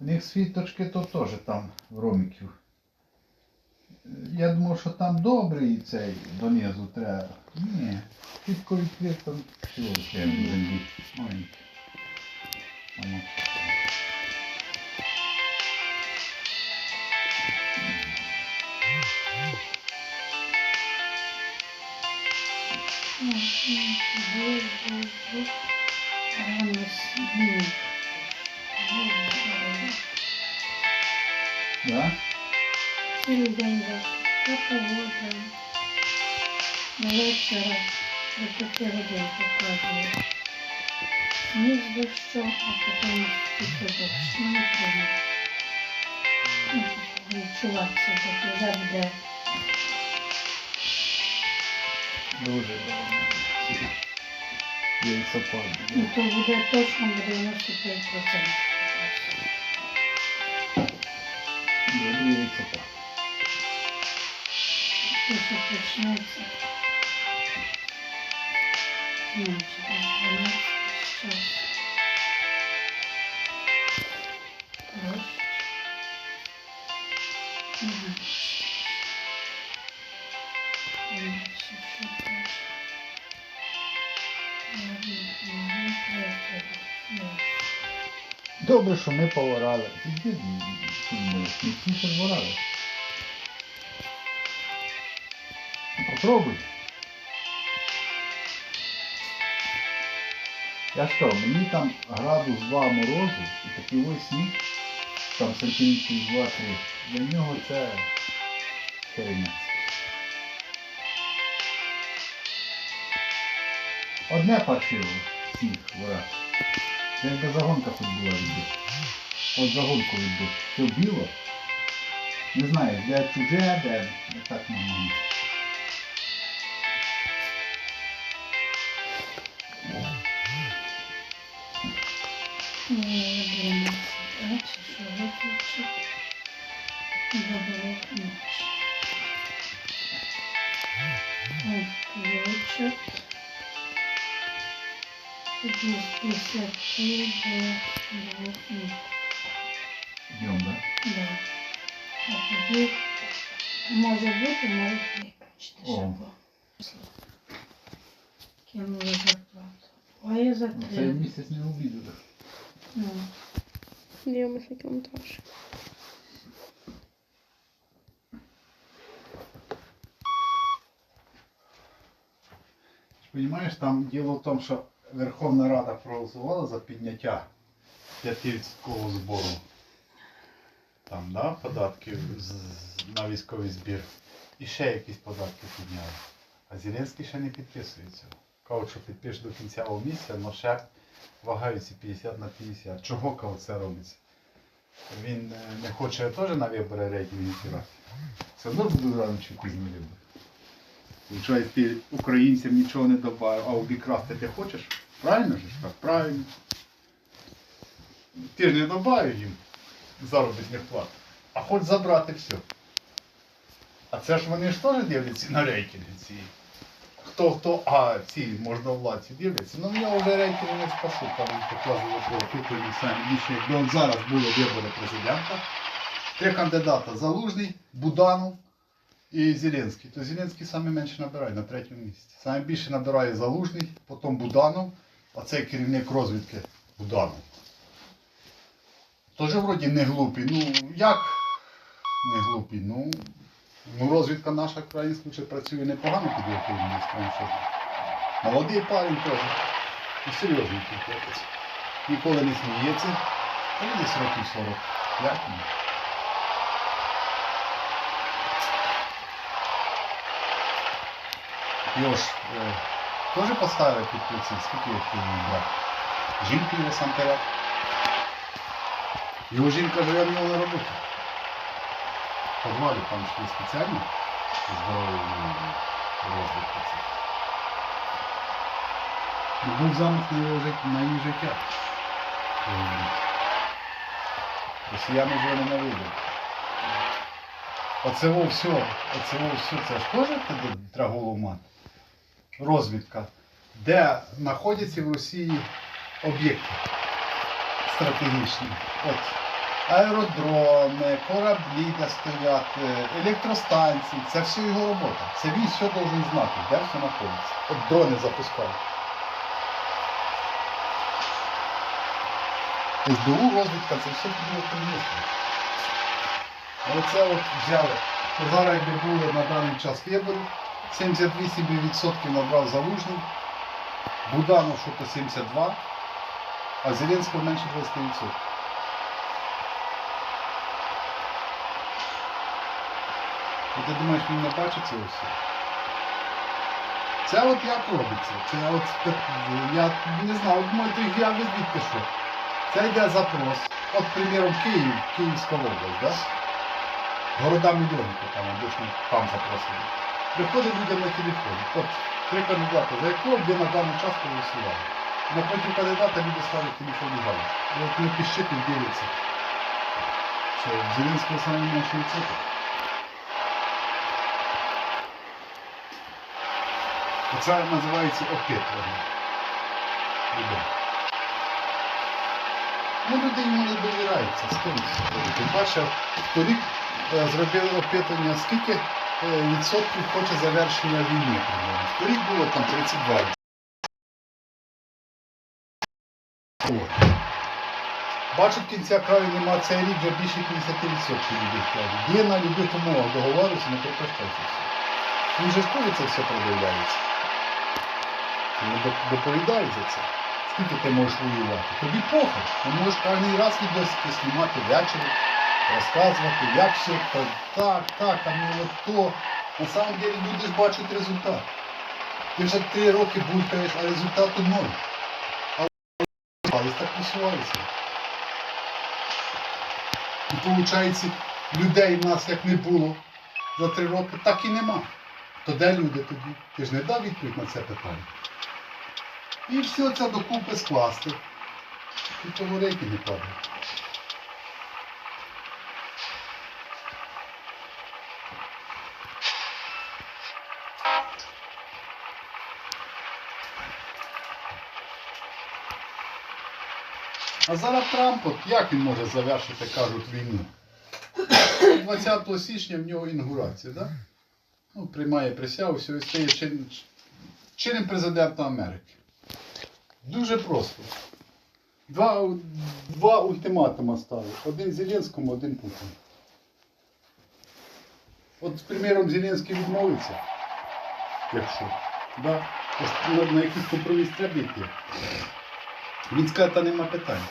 У них світочки то теж там в роміків. Я думав, що там добрий цей донизу треба. Ні, чітко відкрив там всього. Маленький. Воно. Так. Та погода. На вечора до годин показує. А потім тільки. Ну. Ну. Дуже добре. Яйцопад. То буде точно буде 95%. Добрий яйцопад. Добре, що ми поворали. Іди, ми всі це Попробуй. Я що, мені там градус 2 морозу і такий ось сніг, там сантиметрів 2-3. Для нього це херенець. Одне паршиво сніг вора. Це якби загонка хоч була відбита. От загонку відбити. Все біло. Не знаю, де чуже, де так нормально. Ні, 11, так, чи що виключити? Добре, ночі. Включить. Тоді з 10 до 2 ночі. Днем, да? Да. А тоді я за Ну, обідали. Ну. Дивимося кілометраж. Понимаєш, там діло в тому, що Верховна Рада проголосувала за підняття 5% збору там, да, податків на військовий збір. І ще якісь податки підняли. А Зеленський ще не підписується. Кажуть, що підпише до кінця місяця, але ще вагаються 50 на 50. Чого кого це робиться? Він е, не хоче теж на вибори рейтинги тірати. Все одно буде рано чи пізно вибори. Виходить, ти українцям нічого не добавив, а обікрасти ти хочеш? Правильно ж так? Правильно. Ти ж не добавив їм заробітних плат, а хоч забрати все. А це ж вони ж теж дивляться на рейтинги ці. Хто хто, а ці можновладці дивляться, ну в нього вже рейтинги не спасуть, там він показував і самі більше, якби от зараз були вибори президента. Три кандидата Залужний, Буданов і Зеленський. То Зеленський саме менше набирає на третьому місці. Саме більше набирає Залужний, потім Буданов, а цей керівник розвідки Буданов. Теж вроді не глупий. Ну як не глупий? Ну, ну розвідка наша українська вже працює непогано під керівництвом. що. Молодий парень теж. І серйозний хлопець. Ніколи не сміється. Та й десь років 45. ну. Його ж е, теж поставили під приціл, скільки їх тут брат? Жінки його сам перед. Його жінка живе в нього на роботі. В Подвалі там йшли спеціально здоровий розвитку. це. Ну, Був замах на його життя, на її життя. Росіяни його ненавидять. Оце во все, оце во все, це ж теж треба. Розвідка. Де знаходяться в Росії об'єкти стратегічні. От аеродроми, кораблі, де стоять, е, електростанції. Це все його робота. Це він все должен знати, де все знаходиться. От дрони запускають. СБУ розвідка, це все було примісно. Оце от взяли. Зараз якби були на даний час вибори, 78% набрав Залужний, Буданов що то 72, а Зеленського менше 20%. І ти думаєш, він не бачить цього всього? Це от як робиться? Це от я не знаю, от думаєте, я звідки що? Це йде запрос. От, приміром, Київ, Київська область, да? Города мільйонники там обично там запросили. Приходять людям на телефон. От три кандидати, за якого б ви на даний час проголосували. Напроти кандидата люди ставлять телефон і галять. І от не піщить і дивляться. Що Зеленського саме менше відсоток. Оце називається опитування. Ну, люди йому не довіряються, з ким Тим паче, торік е, зробили опитування, скільки е, відсотків хоче завершення війни. Торік було там 32. От. Бачу, кінця краю нема цей рік вже більше 50% людей скажуть. Є на любих умовах договорюся, не прекращайте все. Він же ж коли це все продивляється. Він доп- доповідає за це. Скільки ти можеш воювати? Тобі похуй. Ти можеш кожен раз відосики знімати ввечері, розказувати, як все так, так, так, а не от то. На самом деле ж бачать результат. Ти вже три роки булькаєш, а результату ноль. Але так посувалися. І виходить, людей в нас як не було за три роки, так і нема. То де люди тоді? Ти ж не дав відповідь на це питання. І все це докупи скласти. І того рейки не падають. А зараз Трамп, як він може завершити, кажуть, війну? 20 січня в нього інаугурація, так? Да? Ну, приймає присягу, все, і стає чин, чинним президентом Америки. Дуже просто. Два, два ультиматума ставив. Один Зеленському, один Путіну. От, з приміром, Зеленський відмовиться. Якщо. Да? На, на якийсь компроміс треба йти. Він скаже, та нема питань.